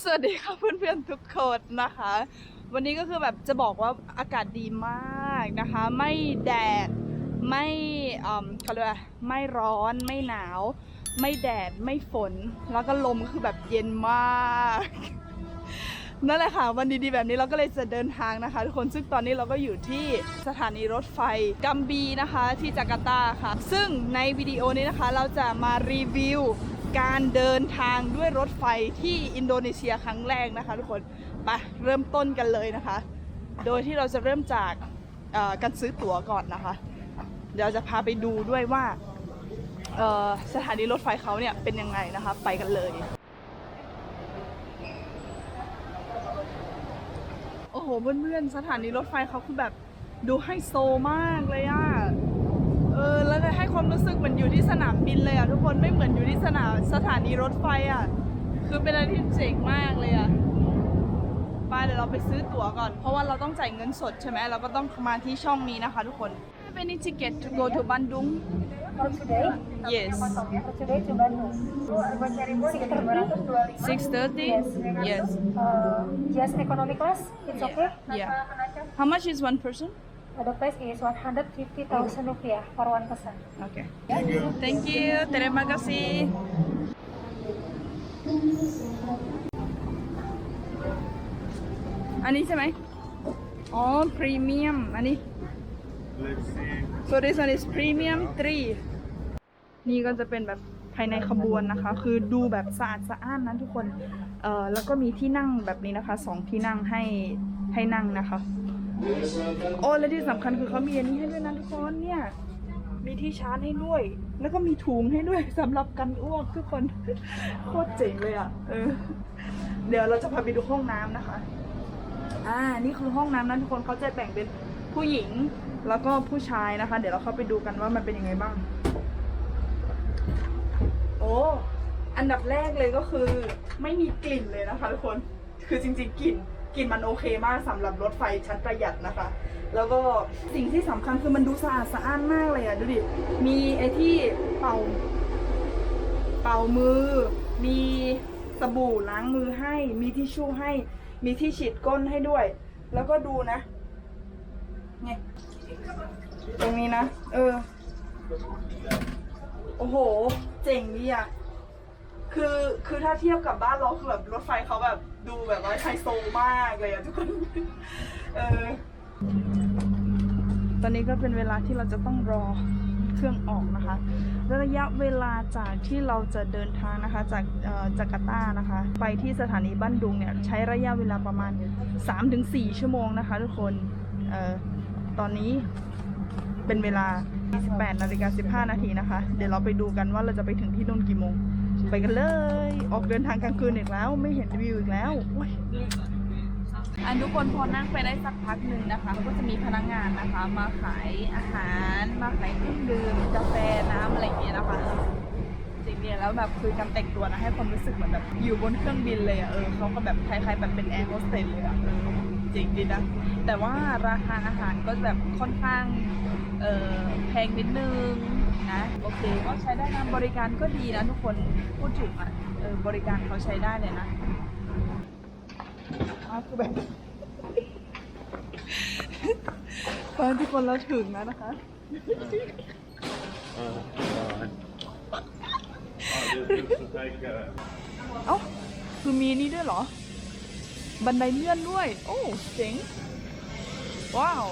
สวัสดีค่ะเพื่อนๆทุกคนนะคะ วันนี้ก็คือแบบจะบอกว่าอากาศดีมากนะคะ ไม่แดดไม่เอ่อเขาเรียกว่าไม่ร้อนไม่หนาว ไม่แดดไม่ฝน แล้วก็ลมก็คือแบบเย็นมาก นั่นแหละค่ะ วันดีๆแบบนี้เราก็เลยจะเดินทางนะคะ ทุกคนซึ่งตอนนี้เราก็อยู่ที่สถานีรถไฟกัมบีนะคะ ที่จาการ์ตาค่ะ ซึ่งในวิดีโอนี้นะคะเราจะมารีวิวการเดินทางด้วยรถไฟที่อินโดนีเซียครั้งแรกนะคะ ทุกคนไปเริ่มต้นกันเลยนะคะ โดยที่เราจะเริ่มจากการซื้อตั๋วก่อนนะคะ เดี๋ยวจะพาไปดูด้วยว่าสถานีรถไฟเขาเนี่ยเป็นยังไงนะคะ ไปกันเลย โอ้โหเพื่อนๆสถานีรถไฟเขาคือแบบดูให้โซมากเลยอะเออแล้วก็ให้ความรู้สึกเหมือนอยู่ที่สนามบินเลยอะทุกคนไม่เหมือนอยู่ที่สนามสถานีรถไฟอะคือเป็นอะไรที่เจ๋งมากเลยอะไปเดี๋ยวเราไปซื้อตั๋วก่อน เพราะว่าเราต้องจ่ายเงินสดใช่ไหมเราก็ต้องมาที่ช่องนี้นะคะ ทุกคน Have any ticket to go to Bandung For today? Yes For today to Bandung. Sekitar 225. 6:30 Yes. Yes Uh, just economy class, it's okay? Yeah How much is one person Uh, The price is 150,000 rupiah for one person. Okay. Thank you. Terima kasih. อันนี้ใช่ไหม อ๋อ พรีเมียม อันนี้ Let's see. So this one is premium 3นี่ก็จะเป็นแบบภายในขบวนนะคะ คือดูแบบสะอาดสะอ้านนะทุกคน เอ่อ แล้วก็มีที่นั่งแบบนี้นะคะสองที่นั่งให้ให้นั่งนะคะ โอ้ และที่สำคัญคือเขามีอันนี้ให้ด้วยนะทุกคนเนี่ย มีที่ชาร์จให้ด้วย แล้วก็มีถุงให้ด้วยสำหรับกันอ้วกทุกคน โคตรเจ๋งเลยอะ เออ เดี๋ยวเราจะพาไปดูห้องน้ำนะคะ อ่า นี่คือห้องน้ำนะทุกคนเขาจะแบ่งเป็นผู้หญิงแล้วก็ผู้ชายนะคะ เดี๋ยวเราเข้าไปดูกันว่ามันเป็นยังไงบ้าง โอ้ อันดับแรกเลยก็คือ ไม่มีกลิ่นเลยนะคะทุกคน คือจริงๆกลิ่นกลิ่นมันโอเคมากสำหรับรถไฟชั้นประหยัดนะคะ แล้วก็สิ่งที่สำคัญคือมันดูสะอาดสะอ้านมากเลยอะดูดิ มีไอ้ที่เป่า เป่ามือ มีสบู่ล้างมือให้ มีทิชชู่ให้ มีที่ฉีดก้นให้ด้วย แล้วก็ดูนะไงตรงนี้นะ เออ โอ้โห เจ๋งดีอะคือ คือถ้าเทียบกับบ้านเราคือแบบรถไฟเขาแบบดูแบบว่าไฮโซมากเลยอะทุกคน เออ ตอนนี้ก็เป็นเวลาที่เราจะต้องรอ เครื่องออกนะคะ ระยะเวลาจากที่เราจะเดินทางนะคะจากจาการ์ตานะคะ ไปที่สถานีบ้านดุงเนี่ยใช้ระยะเวลาประมาณ 3-4 ชั่วโมงนะคะทุกคนออตอนนี้เป็นเวลา28นาฬิกา15 นาทีนะคะ เดี๋ยวเราไปดูกันว่าเราจะไปถึงที่นู่นกี่โมง ไปกันเลย ออกเดินทางกลางคืนอีกแล้ว ไม่เห็นวิวอีกแล้ว อันทุกคนพอนั่งไปได้สักพักหนึ่งนะคะ ก็จะมีพนักงานนะคะ มาขายอาหาร มาขายเครื่องดื่มกาแฟน้ำอะไรอย่างเงี้ยนะคะจริงๆแล้วแบบคือการแต่งตัวนะให้ความรู้สึกเหมือนแบบอยู่บนเครื่องบินเลยอะเออเขาก็แบบคล้ายๆแบบเป็นแอร์โฮสเตสเลยอะเออจริงดีนะแต่ว่าราคาอาหารก็แบบค่อนข้างเออแพงนิดนึงนะโอเคก็ใช้ได้นะบริการก็ดีนะทุกคนพูดถึงอะเออบริการเขาใช้ได้เลยนะะคือแบบตอนทุกคนเราถึงแล้วนะคะเอ้าคือมีนี่ด้วยเหรอ บันไดเลื่อนด้วย โอ้เจ๋ง ว้าว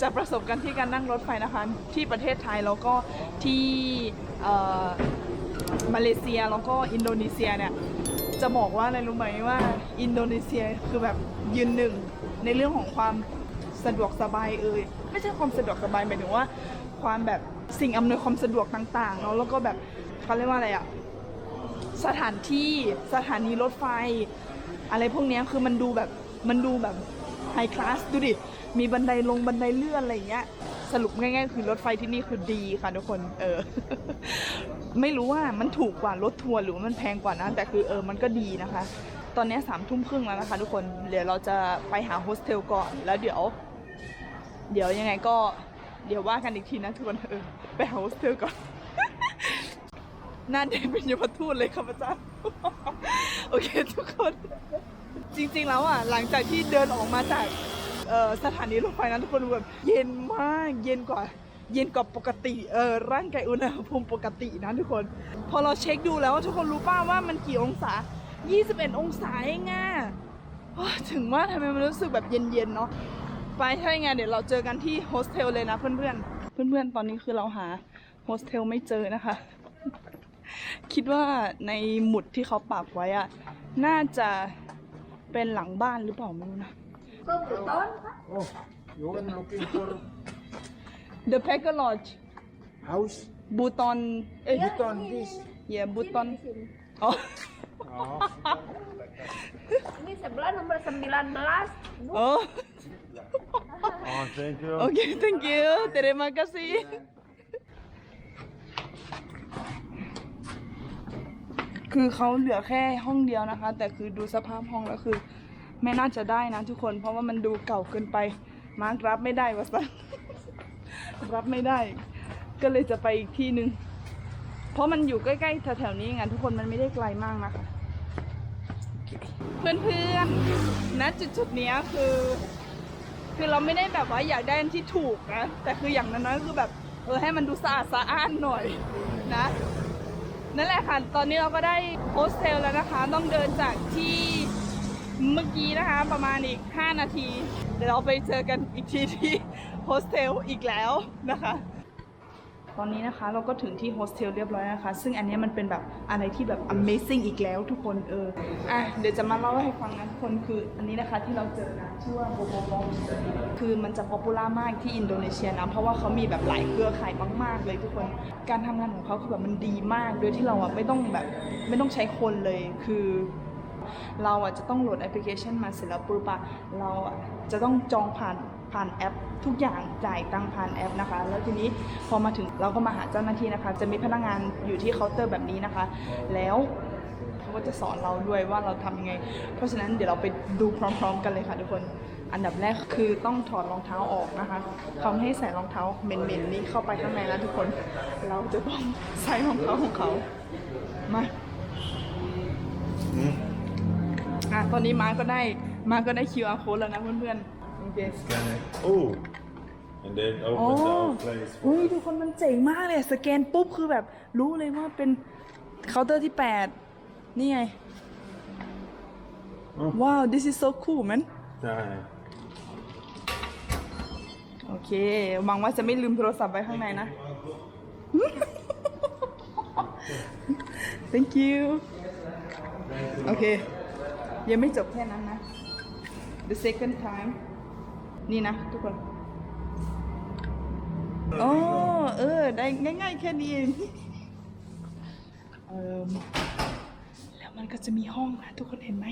จากประสบการณ์ที่การนั่งรถไฟนะคะ ที่ประเทศไทยแล้วก็ที่มาเลเซียแล้วก็อินโดนีเซียเนี่ย จะบอกว่าอะไรรู้ไหมว่า อินโดนีเซียคือแบบยืนหนึ่งในเรื่องของความสะดวกสบายเอ่ยไม่ใช่ความสะดวกสบายหมายถึงว่า ความแบบสิ่งอำนวยความสะดวกต่างๆเนาะแล้วก็แบบเขาเรียกว่าอะไรอะสถานที่สถานีรถไฟ อะไรพวกนี้คือมันดูแบบมันดูแบบไฮคลาสดูดิ มีบันไดลงบันไดเลื่อนอะไรอย่างเงี้ย สรุปง่ายๆ คือรถไฟที่นี่คือดีค่ะทุกคน เออ ไม่รู้ว่ามันถูกกว่ารถทัวร์หรือมันแพงกว่านะแต่คือเออมันก็ดีนะคะ ตอนนี้สามทุ่มครึ่งแล้วนะคะ ทุกคนเดี๋ยวเราจะไปหาโฮสเทลก่อนแล้วเดี๋ยว เดี๋ยวยังไงก็เดี๋ยวว่ากันอีกทีนะทุกคนเออไปหาโฮสเทลก่อนหน้าเด็กเป็นยมทูตเลยครับอาจารย์โอเคทุกคน จริงๆแล้วอะหลังจากที่เดินออกมาจากสถานีรถไฟนะทุกคนแบบเย็นมากเย็นกว่า เย็นกว่าปกติเออร่างกายอุณหภูมิปกตินะทุกคน พอเราเช็คดูแล้วทุกคนรู้ป่าว่ามันกี่องศา 21 องศาเองอะถึงว่าทำไมมันรู้สึกแบบเย็นๆเนาะไปถ้าอย่างไงเดี๋ยวเราเจอกันที่โฮสเทลเลยนะเพื่อนๆเพื่อนๆตอนนี้คือเราหาโฮสเทลไม่เจอนะคะ คิดว่าในหมุดที่เขาปักไว้อะน่าจะเป็นหลังบ้านหรือเปล่าไม่รู้นะ Kebetulan, Oh, you are looking for The Packer Lodge house? บูตอนเอ้ย Buton this. เย่บูตอนอ๋อ Oh, ini sebelah nomor 19. Bu. โอ้ Oh, thank you. โอเค thank you terima kasih คือเขาเหลือแค่ห้องเดียวนะคะ แต่คือดูสภาพห้องแล้วคือ ไม่น่าจะได้นะทุกคน เพราะว่ามันดูเก่าเกินไป มาร์กรับไม่ได้วะสัน รับไม่ได้ ก็เลยจะไปอีกที่หนึ่งเพราะมันอยู่ใกล้ๆแถวๆนี้ไงทุกคนมันไม่ได้ไกลมากนะคะเพื่อนๆณจุดๆนี้คือ คือเราไม่ได้แบบว่าอยากได้อันที่ถูกนะ แต่คืออย่างน้อยๆคือแบบเออให้มันดูสะอาดสะอ้านหน่อยนะ นั่นแหละค่ะ ตอนนี้เราก็ได้โฮสเทลแล้วนะคะ ต้องเดินจากที่เมื่อกี้นะคะ ประมาณอีก 5 นาที เดี๋ยวเราไปเจอกันอีกทีที่ โฮสเทลอีกแล้วนะคะตอนนี้นะคะเราก็ถึงที่โฮสเทลเรียบร้อยนะคะ ซึ่งอันนี้มันเป็นแบบอะไรที่แบบ amazing อีกแล้วทุกคนเอออะเดี๋ยวจะมาเล่าให้ฟังนะทุกคนคืออันนี้นะคะที่เราเจอนะชื่อว่าโบโบบคือมันจะป๊อปปูล่ามากที่อินโดนีเซียนะ เพราะว่าเขามีแบบหลายเครือข่ายมาก ๆ เลยทุกคน การทำงานของเขาคือแบบมันดีมาก โดยที่เราอะไม่ต้องแบบไม่ต้องใช้คนเลยคือเราอะจะต้องโหลดแอปพลิเคชันมาเสร็จแล้วปุ๊บอะเราอะจะต้องจองผ่าน ผ่านแอป ทุกอย่างจ่ายตังค์ผ่านแอปนะคะ แล้วทีนี้พอมาถึงเราก็มาหาเจ้าหน้าที่นะคะ จะมีพนักงานอยู่ที่เคาน์เตอร์แบบนี้นะคะ แล้วเขาก็จะสอนเราด้วยว่าเราทำยังไง เพราะฉะนั้นเดี๋ยวเราไปดูพร้อม ๆ กันเลยค่ะทุกคน อันดับแรกคือต้องถอดรองเท้าออกนะคะเขาไม่ให้ใส่รองเท้าเหม็นๆนี้เข้าไปข้างในนะทุกคน เราจะต้องใส่รองเท้าของเขา มาอะตอนนี้มาร์คก็ได้มาร์คก็ได้ QR code แล้วนะเพื่อนๆ โอเค Scan it. Oh. And then โอ้ open the whole place อุ้ย for ทุก us. คนมันเจ๋งมากเลย สแกนปุ๊บคือแบบรู้เลยว่าเป็นเคาน์เตอร์ที่ 8 นี่ไง Oh. ว้าว this is so cool man Time. โอเค หวังว่าจะไม่ลืมโทรศัพท์ไว้ข้างในนะ thank you โอเค ยังไม่จบแค่นั้นนะ the second time นี่นะทุกคนโอ้เออ ได้ง่ายๆแค่นี้เองเออแล้วมันก็จะมีห้องนะทุกคนเห็นไหม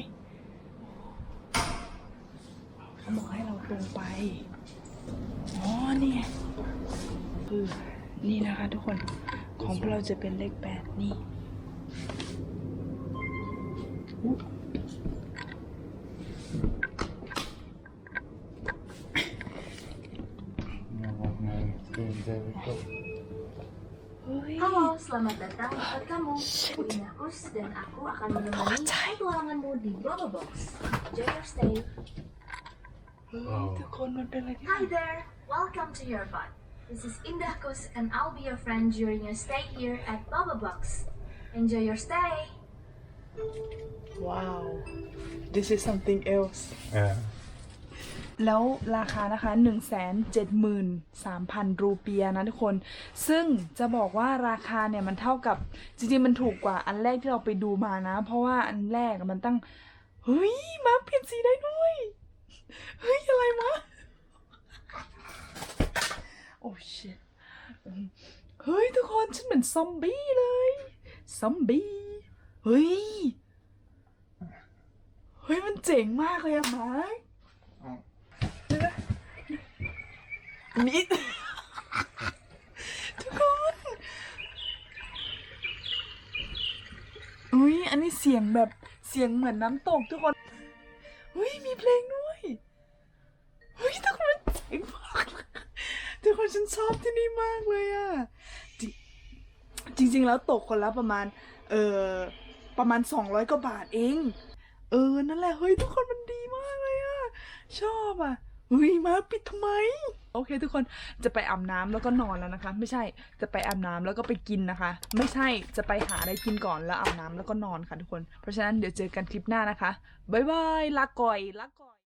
เขาบอกให้เราตรงไป อ๋อ นี่ไงคือนี่นะคะทุกคน ของพวกเราจะเป็นเลขแปดนี่ selamat datang ke kamu. Ini aku dan aku akan menemani petualanganmu di Global Box. Enjoy your stay. Wow. Hi there, welcome to your pod. This is Indahkus, and I'll be your friend during your stay here at Baba Box. Enjoy your stay. Wow, this is something else. Yeah. แล้วราคานะคะ 1 7 3 0 0 0 รูเปียนะทุกคน ซึ่งจะบอกว่าราคาเนี่ยมันเท่ากับจริงๆมันถูกกว่าอันแรกที่เราไปดูมานะ เพราะว่าอันแรกมันตั้ง เฮ้ย มาเปลี่ยนสีได้ด้วย เฮ้ย อะไรมาโอ้ชิเฮ้ย ทุกคนฉันเหมือนซอมบี้เลย ซอมบี้ เฮ้ย เฮ้ย มันเจ๋งมากเลยอะมาร์ค มิดทุกคนอุ้ยอันนี้เสียงแบบเสียงเหมือนน้ำตกทุกคนเฮ้ยมีเพลงด้วยเฮ้ยทุกคนมันเจ๋งมากทุกคนฉันชอบที่นี่มากเลยอะจริงจริง ๆ แล้วตกคนละประมาณ เออประมาณ 200กว่าบาทเอง เออ นั่นแหละ เฮ้ย ทุกคนมันดีมากเลยอะชอบอะเฮ้ย มาปิดทำไม โอเค ทุกคนจะไปอาบน้ำแล้วก็นอนแล้วนะคะ ไม่ใช่จะไปอาบน้ำแล้วก็ไปกินนะคะ ไม่ใช่จะไปหาอะไรกินก่อนแล้วอาบน้ำแล้วก็นอนค่ะทุกคน เพราะฉะนั้นเดี๋ยวเจอกันคลิปหน้านะคะบ๊ายบายลาก่อยลาก่อย